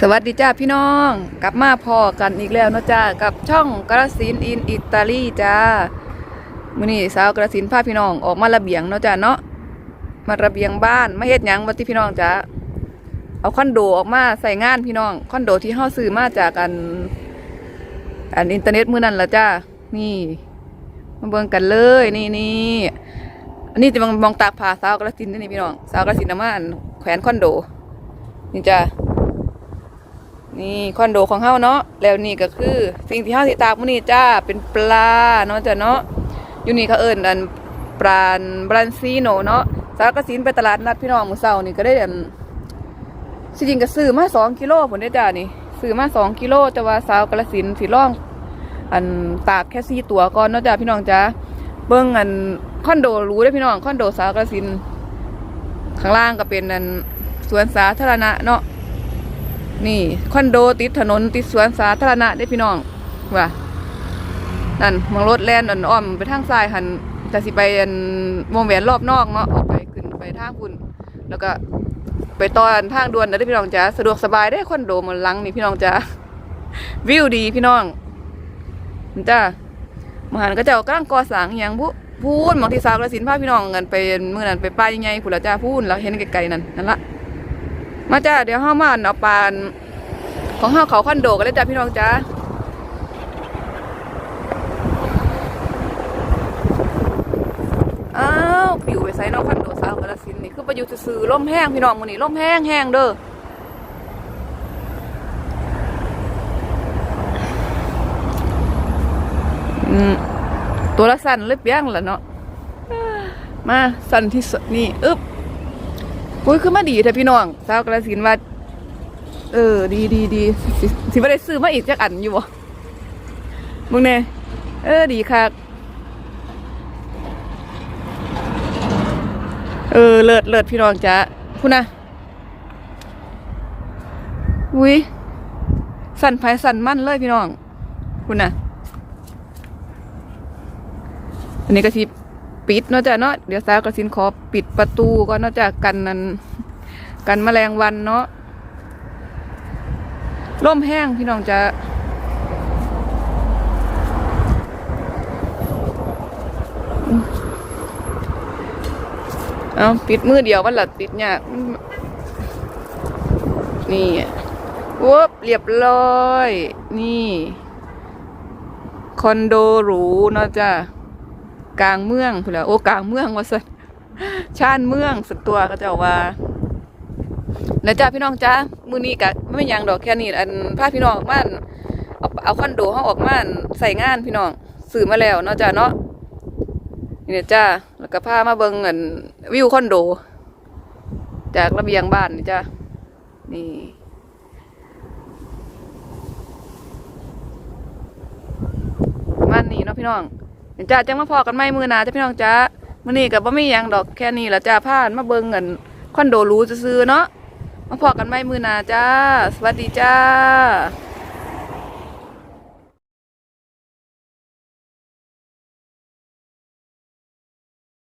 สวัสดีจ้าพี่น้อง กลับมาพอกันอีกแล้วเนาะจ้ากับช่องกระสินอินอิตาลีจ้ามื้อนี้สาวกระสินพาพี่น้องออกมาระเบียงเนาะจ้าเนาะมาระเบียงบ้านมาเฮ็ดหยังบ่ติพี่น้องจ้าเอาคอนโดออกมาใส่งานพี่น้องคอนโดที่เฮาซื้อมาจากอัน อันอินเทอร์เน็ตมื้อนั้นละจ้านี่มาเบิ่งกันเลยนี่นี่อันนี้จะมองมองตากผ้าสาวกระสินนี่พี่น้องสาวกระสินเอามาอันแขวนคอนโดนี่จ้า นี่คอนโดของเฮาเนาะแล้วนี่ก็คือ สิ่งที่เฮาสิตากมื้อนี้จ้าเป็นปลาเนาะจ้ะเนาะอยู่นี่เขาเอิ้นอันปลาบรันซีโนเนาะสาวกสินไปตลาดนัดพี่น้องมื้อเช้านี่ก็ได้อันสิจริงก็ซื้อมา2กิโลพุ่นเด้จ้านี่ซื้อมา2กิโลแต่ว่าสาวกระสินสิลอง อันตากแค่4ตัวก่อนเนาะจ้าพี่น้องจ้าเบิ่งอันคอนโดรูเด้พี่น้องคอนโดสาวกระสินข้างล่างก็เป็นอันสวนสาธารณะเนาะ นี่คอนโดติดถนนติดสวนสาธารณะได้พี่น้องว่านั่นมองรถแล่นอ่อนอ้อมไปทางซ้ายหันจะสิไปอันวงแหวนรอบนอกเนาะออกไปขึ้นไปทางคุณแล้วก็ไปตอนทางด่วนนะได้พี่น้องจ้าสะดวกสบายได้คอนโดมันหลังนี่พี่น้องจ้าวิวดีพี่น้องจ้ามหันก็เจ้ากำลังก่อสร้างอย่างพูพูนหมองที่สาวกระสินพาพี่น้องกันไปเมื่อนั้นไปป้ายยังไงผู้ละจ้าพูนแล้วเห็นไกลๆนั่นนั่นละ มาจ้าเดี๋ยวห้ามาเอาปานของห้าเขาคอนโดกันเลยจ้าพี่น้องจ้าอ้าวปิวไปใส่นอกคอนโดสาวกระสินนี่คือประยุทธ์ซื้อล่มแห้งพี่น้องมือนี่ล่มแห้งแห้งเด้อตัวละสั่นเลยเปียงละเนาะมาสั่นที่สุดนี่อึ๊บ อุ้ยคือมาดีแต่พี่น้องสาวกระสินว่า เออ ดีดีดีสิสิไม่ได้ซื้อมาอีกจักอันอยู่บ่มึงเนี่ยเออ ดีค่ะเออ เลิศเลิศพี่น้องจ้าคุณนะอุ้ยสั่นไผสั่นมั่นเลยพี่น้อง คุณนะอันนี้ก็สิปิ ปิดเนาะจ้ะเนาะเดี๋ยวสาวกระสินขอปิดประตูก่อนเนาะจ้ะกันนั้นกันแมลงวันเนาะร่มแห้งพี่น้องจะเอาปิดมือเดียววันละปิดเนี่ยนี่วบเรียบร้อย นี่ คอนโดหรูเนาะจ้ะ กลางเมืองพุ่นละโอ้กลางเมืองว่าสัชานเมืองสุดตัวก็จะว่าแล้วจ้าพี่น้องจ้ามือนี้กะไม่ยังดอกแค่นี้อันพาพี่น้องมานเอาเอาคอนโดเขาออกมานใส่งานพี่น้องซื้อมาแล้วเนาะจ้าเนาะนี่นจ้าแล้วก็พามาเบิงอันวิวคอนโด จากระเบียงบ้านนี่จ้านี่มาณนี้เนาะพี่น้อง จ้าจังมาพอกันไม่มือนาจ้าพี่น้องจ้ามื่อนี้กับ่มีอยังดอกแค่นี้ละจ้าผ่านมาเบิ่งกันคอนโดรู้ซื้อเนาะมาพอกันไม่มือนาจ้า สวัสดีจ้า